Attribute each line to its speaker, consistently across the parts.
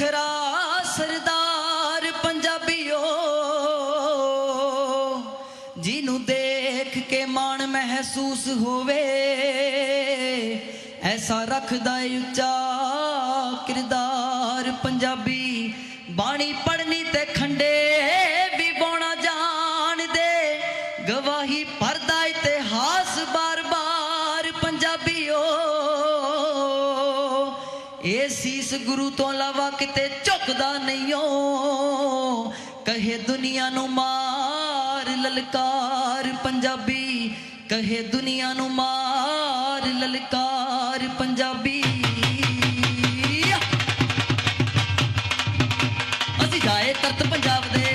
Speaker 1: ਵੱਖਰਾ ਸਰਦਾਰ ਪੰਜਾਬੀਓ, ਜਿਹਨੂੰ ਦੇਖ ਕੇ ਮਾਣ ਮਹਿਸੂਸ ਹੋਵੇ, ਐਸਾ ਰੱਖਦਾ ਉੱਚਾ ਕਿਰਦਾਰ ਪੰਜਾਬੀ, ਬਾਣੀ ਪੜਨੀ ਤੇ ਖੰਡੇ ਗੁਰੂ ਤੋਂ ਇਲਾਵਾ ਕਿਤੇ ਝੁਕਦਾ ਨਹੀਂ ਓ ਕਹੇ ਦੁਨੀਆ ਨੂੰ ਮਾਰ ਲਲਕਾਰ ਪੰਜਾਬੀ। ਕਹੇ ਦੁਨੀਆ ਨੂੰ ਮਾਰ ਲਲਕਾਰ ਪੰਜਾਬੀ। ਅਸੀਂ ਜਾਏ ਤਰਤ ਪੰਜਾਬ ਦੇ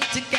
Speaker 1: together.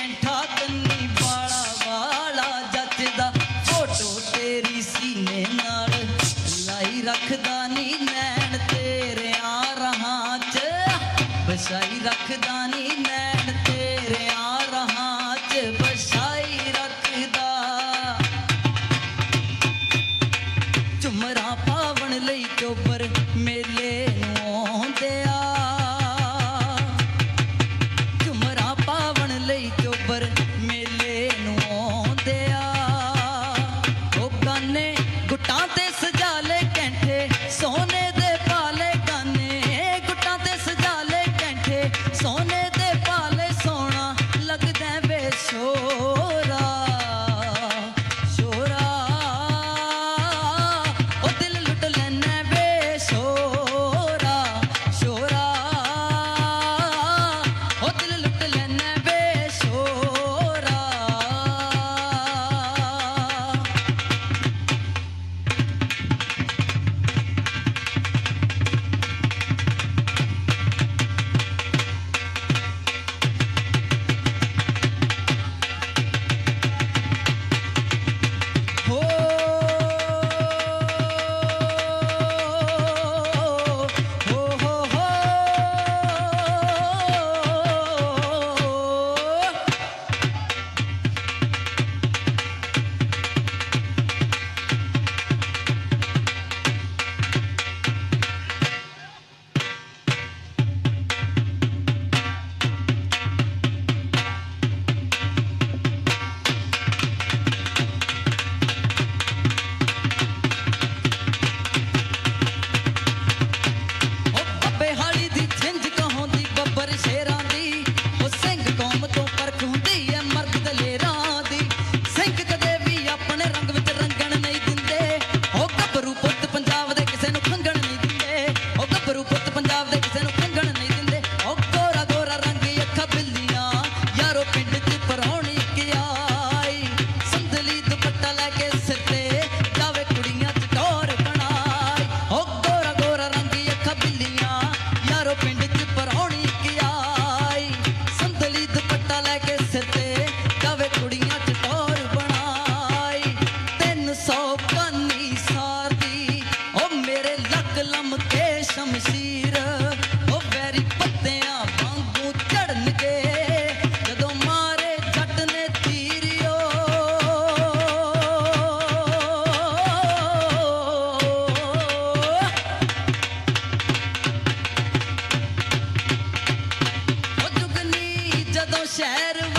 Speaker 1: पैर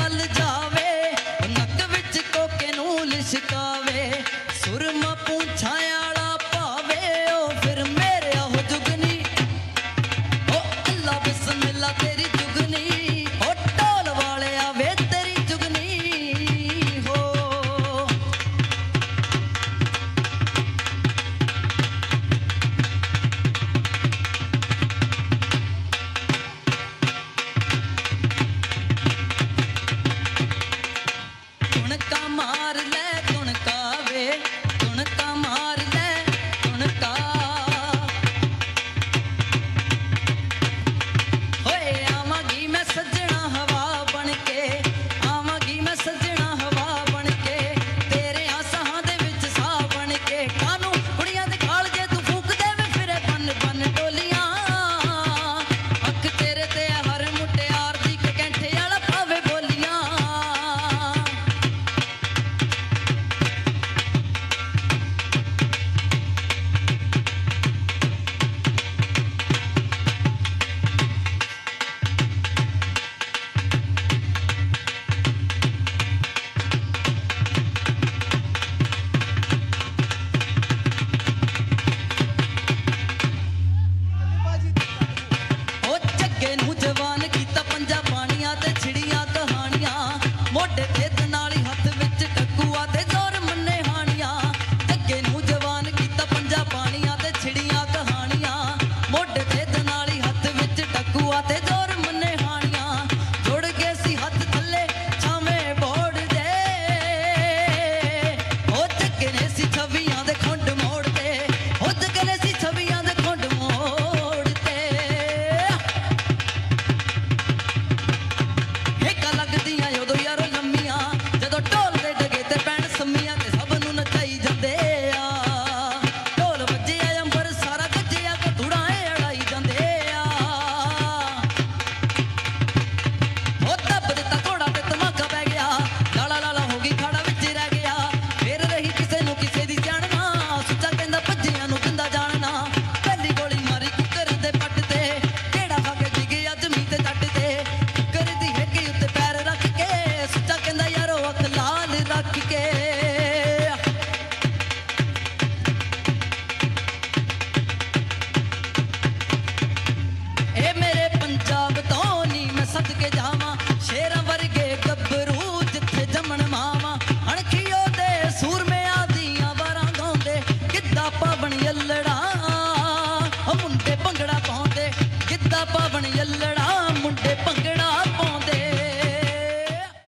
Speaker 1: ਮਾਰ ਲੈ ਗੁਣ ਕਾਵੇ।